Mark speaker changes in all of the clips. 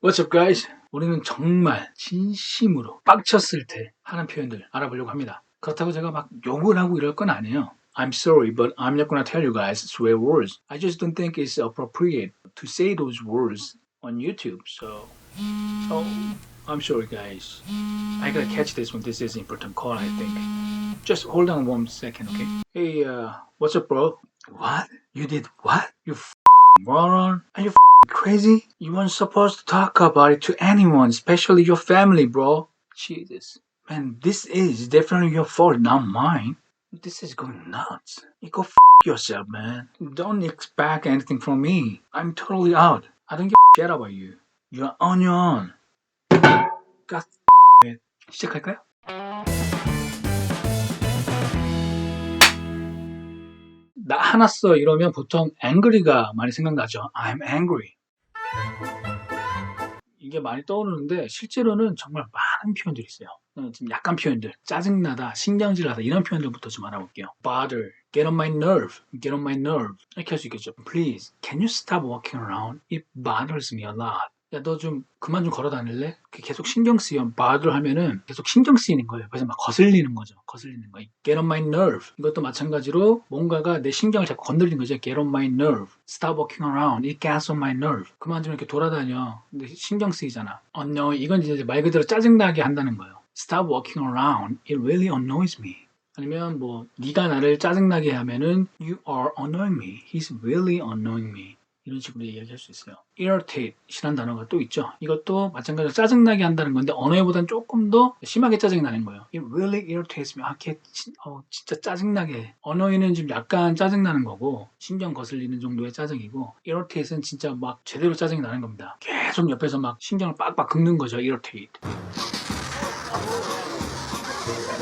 Speaker 1: What's up guys? 우리는 정말 진심으로 빡쳤을 때 하는 표현들 알아보려고 합니다. 그렇다고 제가 막 욕을 하고 이럴 건 아니에요. I'm sorry, but I'm not gonna tell you guys swear words. I just don't think it's appropriate to say those words on YouTube. So, so I'm sorry, guys. I gotta catch this one. This is an important call, I think. Just hold on one second, okay? Hey, uh, what's up, bro? What? You did what? You f- moron? Are you f- crazy? You weren't supposed to talk about it to anyone, especially your family, bro. Jesus. Man, this is definitely your fault, not mine. This is going nuts. You go f yourself, man. Don't expect anything from me. I'm totally out. I don't give a shit about you. You're on your own. God it. 시작할까요? 나 화났어 이러면 보통 angry가 많이 생각나죠. I'm angry. 이게 많이 떠오르는데 실제로는 정말 많은 표현들이 있어요. 어, 좀 약간 표현들, 짜증나다, 신경질나다 이런 표현들부터 좀 알아볼게요. bother, get on my nerve, get on my nerve 이렇게 할 수 있겠죠. Please, can you stop walking around? It bothers me a lot. 야, 너 좀 그만 좀 걸어 다닐래? 계속 신경 쓰여. bother 하면은 계속 신경 쓰이는 거예요. 그래서 막 거슬리는 거죠. 거슬리는 거. get on my nerve. 이것도 마찬가지로 뭔가가 내 신경을 자꾸 건드리는 거죠. get on my nerve. stop walking around. it gets on my nerve. 그만 좀 이렇게 돌아다녀. 근데 신경 쓰이잖아. annoy. 이건 이제 말 그대로 짜증나게 한다는 거예요. stop walking around. it really annoys me. 아니면 뭐 네가 나를 짜증나게 하면은 you are annoying me. He's really annoying me. 이런 식으로 얘기할 수 있어요. irritate이라는 단어가 또 있죠. 이것도 마찬가지로 짜증나게 한다는 건데 언어보다는 조금 더 심하게 짜증이 나는 거예요. It really irritates me. 아, 걔 진, 어, 진짜 짜증나게. 해. 언어에는 좀 약간 짜증나는 거고 신경 거슬리는 정도의 짜증이고 irritate은 진짜 막 제대로 짜증이 나는 겁니다. 계속 옆에서 막 신경을 빡빡 긁는 거죠. irritate.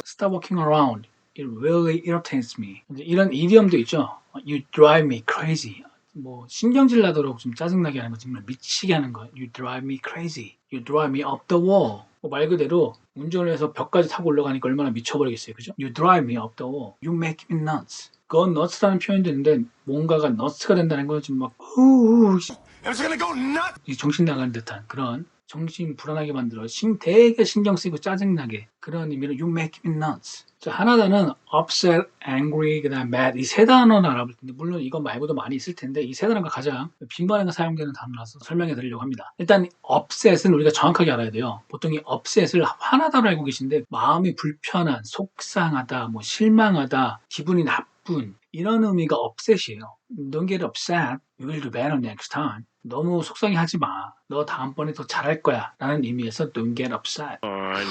Speaker 1: Stop walking around. It really irritates me. 이런 이디엄도 있죠. You drive me crazy. 뭐 신경질 나도록 좀 짜증나게 하는 거 정말 미치게 하는 거. You drive me crazy. You drive me up the wall. 뭐말 그대로 운전을 해서 벽까지 타고 올라가니까 얼마나 미쳐버리겠어요. 그죠? You drive me up the wall. You make me nuts. 그건 nuts라는 표현도 있는데 뭔가가 nuts가 된다는 건 좀 막 우우
Speaker 2: It's gonna go nuts.
Speaker 1: 이 정신 나가는 듯한 그런 정신 불안하게 만들어 신 되게 신경 쓰이고 짜증나게 그런 의미로 you make me nuts. 자, 하나단은 upset, angry, 그다음 mad 이 세 단어는 알아볼 텐데 물론 이거 말고도 많이 있을 텐데 이 세 단어가 가장 빈번하게 사용되는 단어라서 설명해 드리려고 합니다. 일단 upset은 우리가 정확하게 알아야 돼요. 보통 이 upset을 하나다로 알고 계신데 마음이 불편한, 속상하다, 뭐 실망하다, 기분이 나쁜 이런 의미가 upset이에요. Don't get upset. You will do better next time. 너무 속상해 하지 마. 너 다음번에 더 잘할 거야. 라는 의미에서 don't get upset.
Speaker 3: on.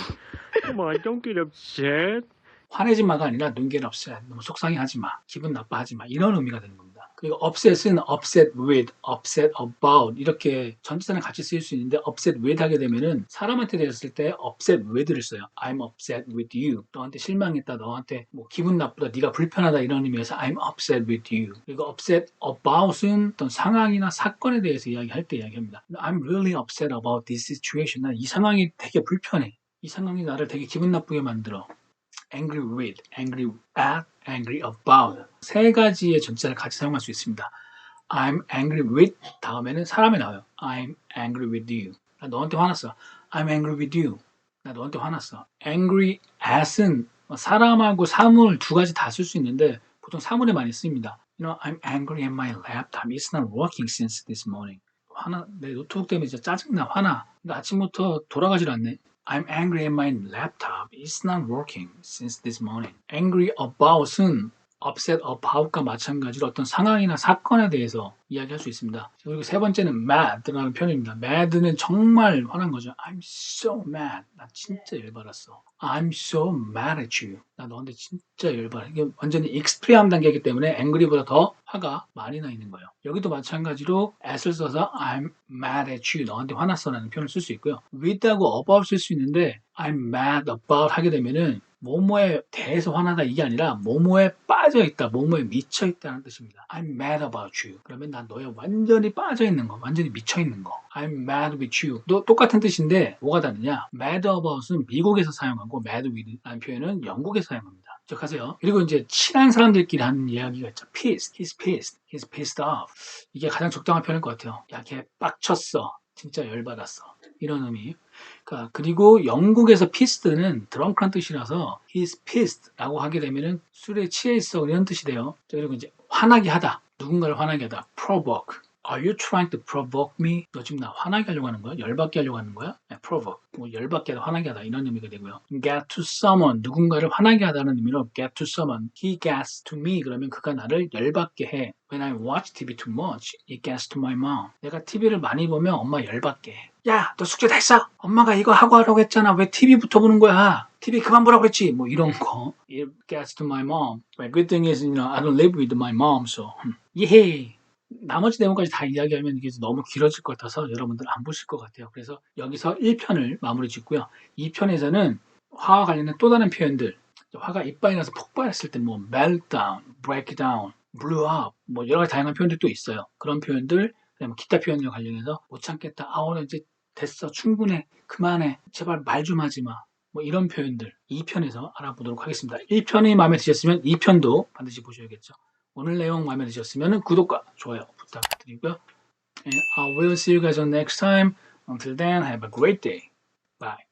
Speaker 3: Come on, don't get upset.
Speaker 1: 화내지 마가 아니라 don't get upset. 너무 속상해 하지 마. 기분 나빠 하지 마. 이런 의미가 되는 겁니다. 그리고 upset은 upset with, upset about 이렇게 전치사는 같이 쓰일 수 있는데 upset with 하게 되면은 사람한테 대했을 때 upset with를 써요. I'm upset with you. 너한테 실망했다. 너한테 뭐 기분 나쁘다. 네가 불편하다 이런 의미에서 I'm upset with you. 그리고 upset about은 어떤 상황이나 사건에 대해서 이야기할 때 이야기합니다. I'm really upset about this situation. 난 이 상황이 되게 불편해. 이 상황이 나를 되게 기분 나쁘게 만들어. Angry with, angry at, angry about 세 가지의 전치사를 같이 사용할 수 있습니다. I'm angry with 다음에는 사람이 나와요. I'm angry with you. 나 너한테 화났어. I'm angry with you. 나 너한테 화났어. angry at은 사람하고 사물 두 가지 다 쓸 수 있는데 보통 사물에 많이 쓰입니다. You know, I'm angry at my laptop. It's not working since this morning. 화나 내 노트북 때문에 진짜 짜증나 화나. 근데 아침부터 돌아가질 않네. I'm angry at my laptop. It's not working since this morning. Angry about은 upset about과 마찬가지로 어떤 상황이나 사건에 대해서 이야기할 수 있습니다. 그리고 세 번째는 mad라는 표현입니다. mad는 정말 화난 거죠. I'm so mad. 나 진짜 열받았어. I'm so mad at you. 나 너한테 진짜 열받아. 이게 완전히 익스트리함 단계이기 때문에 angry보다 더 화가 많이 나 있는 거예요. 여기도 마찬가지로 at을 써서 I'm mad at you. 너한테 화났어 라는 표현을 쓸 수 있고요. with하고 about 쓸 수 있는데 I'm mad about 하게 되면은 뭐뭐에 대해서 화나다 이게 아니라 뭐뭐에 빠져 있다, 뭐뭐에 미쳐 있다는 뜻입니다. I'm mad about you. 그러면 난 너에 완전히 빠져 있는 거, 완전히 미쳐 있는 거. I'm mad with you. 또 똑같은 뜻인데 뭐가 다르냐? mad about은 미국에서 사용하고 mad with라는 표현은 영국에서 사용합니다. 기억하세요. 그리고 이제 친한 사람들끼리 하는 이야기가 있죠. pissed, he's pissed, he's pissed off. 이게 가장 적당한 표현일 것 같아요. 야, 걔 빡쳤어. 진짜 열받았어. 이런 의미. 그러니까 그리고 영국에서 pissed는 drunken 뜻이라서 he's pissed라고 하게 되면은 술에 취해 있어 이런 뜻이 돼요. 자, 그리고 이제 화나게 하다. 누군가를 화나게 하다. provoke. Are you trying to provoke me? 너 지금 나 화나게 하려고 하는 거야? 열받게 하려고 하는 거야? 네, provoke. 뭐 열받게 하다, 화나게 하다 이런 의미가 되고요. get to someone. 누군가를 화나게 하다는 의미로 get to someone. He gets to me. 그러면 그가 나를 열받게 해. When I watch TV too much, it gets to my mom. 내가 TV를 많이 보면 엄마 열받게 해. 야, 너 숙제 다 했어? 엄마가 이거 하고 하라고 했잖아. 왜 TV부터 보는 거야? TV 그만 보라고 했지. 뭐 이런 거. It gets to my mom. But good thing is, you know, I don't live with my mom, so. 음. 예. 나머지 내용까지 다 이야기하면 이게 너무 길어질 것 같아서 여러분들 안 보실 것 같아요. 그래서 여기서 1편을 마무리 짓고요. 2편에서는 화와 관련된 또 다른 표현들. 화가 이빨이 나서 폭발했을 때 뭐 meltdown, breakdown, blew up 뭐 여러 가지 다양한 표현들이 또 있어요. 그런 표현들 그다음에 기타 표현과 관련해서 못 참겠다. 아 오늘 이제 됐어. 충분해. 그만해. 제발 말 좀 하지 마. 뭐 이런 표현들 2편에서 알아보도록 하겠습니다. 1편이 마음에 드셨으면 2편도 반드시 보셔야겠죠. 오늘 내용 마음에 드셨으면 구독과 좋아요 부탁드리고요. And I will see you guys on next time. Until then, have a great day. Bye.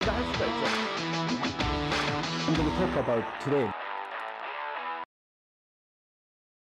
Speaker 2: 할 수가 있죠. I'm going to talk about today.